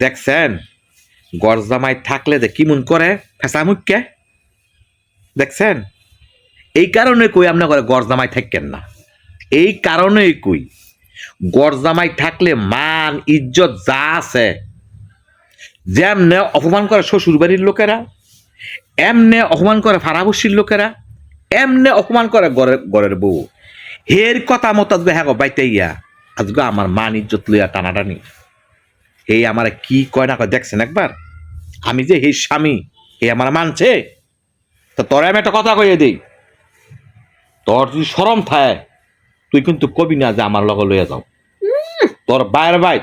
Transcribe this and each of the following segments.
দেখছেন? গরজামাই থাকলে যে কি মন করে? ফেসা মুখকে দেখছেন? এই কারণে কই আপনার করে গরজামাই থাকেন না। এই কারণেই কই। গরজামাই থাকলে মান, ইজ্জত যা আছে, যেমনে অপমান করে শ্বশুর বাড়ির লোকেরা, এমনে অপমান করে ফারাবসির লোকেরা, এমনে অপমান করে গড়ের গড়ের বউ। হের কথা মতো হ্যাঁ বাইতে ইয়া। আজকে আমার মান, ইজ্জত লইয়া টানাটানি। এই আমার কি কয় না কয় দেখছেন একবার? আমি যে হে স্বামী হে আমার মানছে? তো তোর আমি একটা কথা কইয়ে দিই। তোর যদি সরম থায় তুই কিন্তু কবি না যে আমার লগে লইয়া যাও। তোর বায়ের বাই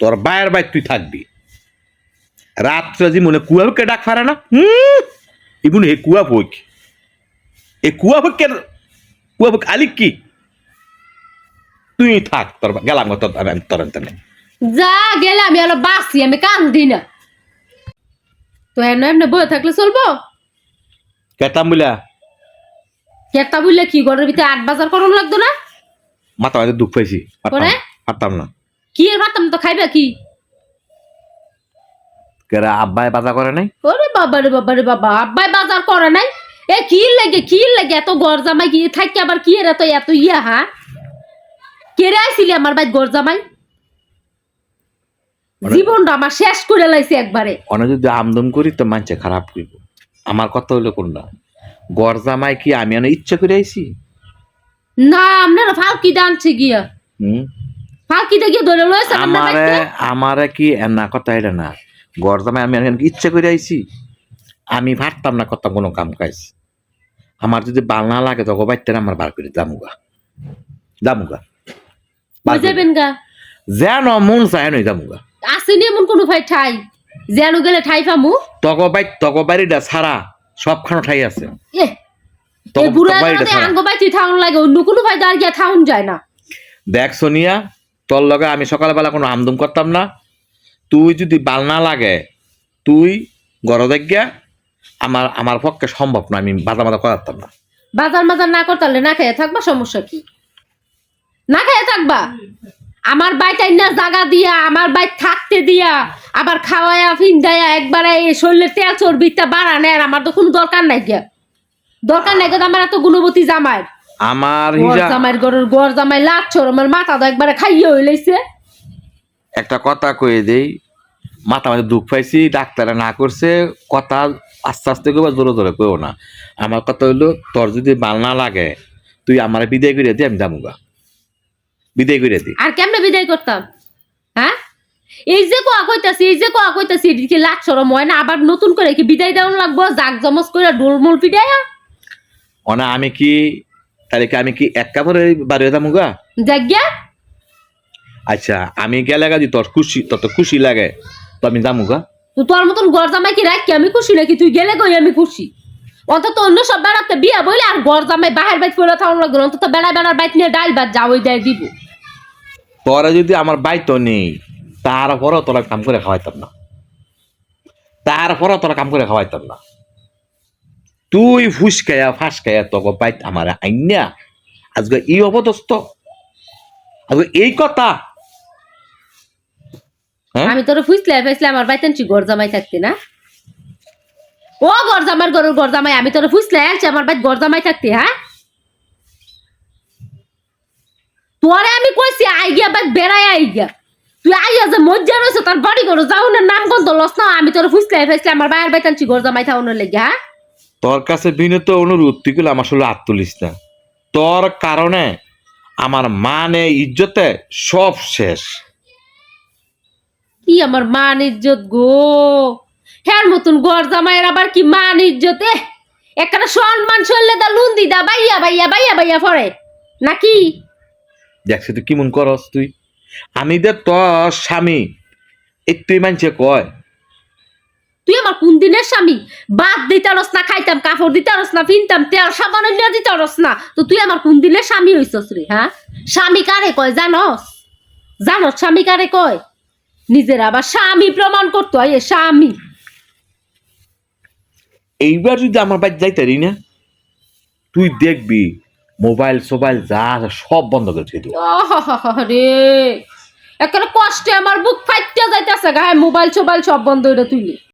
তোর বায়ের বাই তুই থাকবি। রাত্রে যে মনে কুয়াকে ডাক ফারে না? হুম ইবুন হে কুয়া বইক এ কুয়া বইক কেন কুয়া বইক আলিক কি? তুই থাক তোর গেলাম তোর আমি তোর যা গেলে আমি আলো বাসি আমি কান্দি না। তো এমন এমনি বয়ে থাকলে চলবো? কেতাম বলিয়া কেতা বুঝলে কি ঘরের ভিতরে আট বাজার করানো লাগতো না? মাথা মাঝে দুঃখ পাইছি পারতাম- না। কি এর ভাবতাম তো খাইবা কি? কেরা আব্বাই বাজা করে নাই? ওরে বাবা রে বাবা রে বাবা আব্বাই বাজার করে নাই? এ কি লাগে কি লাগে এত গর জামাই কি থাকি আবার কি এর এত এত ইয়া হ্যাঁ কেড়ে আইছিলি আমার ভাই গর জামাই? জীবনটা আমার শেষ করে লাইছে একবারে। অনেক যদি আমদম করি তো মানছে খারাপ হইব। আমার কথা হইল কোনটা? গড় জামাই কি আমি অনেক ইচ্ছা করে আইছি? না আপনারা ফালকি দানছে গিয়া। হুম? ফালকিতে গিয়ে ধরে আপনার আমারে আমারে কি না কথা এটা না। গড় জামাই আমি অনেক ইচ্ছা করে আইছি। আমি ভাবতাম না কত কোনো কাম কাজ। আমার যদি বাল না লাগে তখন বাইতে আমার বার করে দামুগা। দামুগা। যেন মন চায় নই দামুগা। আসেনি এমন কোনো ভাই ঠাই। যেন গেলে ঠাই পামু। তক বাই তক বাড়িটা ছাড়া সবখানে ঠাই আছে। এ এই বুড়া ছাড়া। আঙ্গ বাইতে থাউন লাগে অন্য কোনো ভাই দাঁড় গিয়া থাউন যায় না। দেখ সোনিয়া তোর লগে আমি সকালবেলা কোনো আমদম করতাম না। তুই যদি বাল না লাগে তুই গড় দেখিয়া আমার আমার পক্ষে সম্ভব না আমি বাধা বাধা করাতাম না। বাজার মাজার না করতালে না খেয়ে থাকবা সমস্যা কি? না খেয়ে থাকবা? আমার বাইটাই না জাগা দিয়া আমার বাইক থাকতে দিয়া আবার খাওয়ায়া ফিন্দায়া একবারে এই শরীরে তেল চর্বিটা বাড়ানে আর আমার তো কোনো দরকার নাই গিয়া। দরকার নাই গো আমার এত গুণবতী জামাই। আমার জামাইয়ের গড়ের গড় জামাই লাচ্ছর আমার মাথা তো একবারে খাইয়ে হইলেছে একটা কথা কয়ে দেই মাথা মাঝে দুঃখ পাইছি ডাক্তারে না করছে কথা আস্তে আস্তে কেউ জোরে জোরে কেউ না। আমার কথা হইল তোর যদি বাল না লাগে তুই আমার বিদায় করে দি আমি যামুগা বিদায় করে দি। আর কেমনে বিদায় করতাম? হ্যাঁ? এই যে কোয়া কইতাছি এই যে কোয়া কইতাছি এদিকে লাখ সরম হয় না? আবার নতুন করে কি বিদায় দেওয়ান লাগবো? জাক জমজ করে ডোলমোল পিটাইয়া? অনা আমি কি তাহলে কি আমি কি এক কাপড়ে বাড়ি যামুগা জাগিয়া? আচ্ছা আমি গেলে গাজি তোর খুশি তত খুশি লাগে তো আমি যামুগা তো তোর মতন গড় জামাই কি রাখি? আমি খুশি নাকি? তুই গেলে গই আমি খুশি? অন্তত অন্য সব বেড়াতে বিয়া বইলে আর গড় জামাই বাহের বাইক করে থাকুন অন্তত বেড়া বেড়ার বাইক নিয়ে ডাইল বাদ যাওই দেয় দিব। তোরা যদি আমার বাইতো নেই, তারপরও তোরা কাম করে খাওয়াইতাম না। তারপরও তোরা কাম করে খাওয়াইতাম না। তুই ফুসকায়া ফাঁসকায়া তোকে বাইত আমার আইনা আজকে এই অবদস্ত আজকে এই কথা। হ্যাঁ? আমি তোর ফুসলে ফেসলে আমার বাইতেন চি গড় জামাই থাকতে না? ও গড় জামার গরুর গড় জামাই আমি তোর ফুসলে আমার বাইক গড় জামাই থাকতে হ্যাঁ? তোরে আমি কইছি আই গিয়া বাইক বেড়াই আই গিয়া। তুই আইয়া যে মজ্জা রয়েছে তার বাড়ি করো যাও না নাম গন্ধ লস না আমি তোর ফুসলে ফেসলে আমার বাইরের বাইতেন চি গড় জামাই থাকুনের লেগে হ্যাঁ? তোর কাছে বিনীত অনুরোধ তুই গুলো আমার আসলে হাত তুলিস না। তোর কারণে আমার মানে ইজ্জতে সব শেষ। কি আমার মান ইজ্জত গো? হ্যার মতন গড় জামাইয়ের আবার কি মান ইজ্জত? এ একটা সম্মান চললে দা লুন্দি দা বাইয়া বাইয়া বাইয়া বাইয়া পড়ে। নাকি? দেখছি তুই কেমন করস তুই? আমি দে তোর স্বামী একটুই মানছে কয়। তুই আমার কোন দিনের স্বামী? বাদ দিতারস না খাইতাম কাপড় দিতারস না ফিনতাম তেল সাবান নিয়ে দিতারস না। তো তুই আমার কোন দিনের স্বামী হইছস রে হ্যাঁ? স্বামী কারে কয় জানস? জানস স্বামী কারে কয়? নিজের আবার স্বামী প্রমাণ করতো হয় এ স্বামী। এইবার যদি আমার বাড়ি যাইতারি না তুই দেখবি মোবাইল, সোবাইল, যা আছে সব বন্ধ করে দিয়ে। আহাহাহা রে একটা কষ্টে আমার বুক ফাইটতে যাইতেছে গায়ে মোবাইল, সোবাইল সব বন্ধ হইলে তুইলি।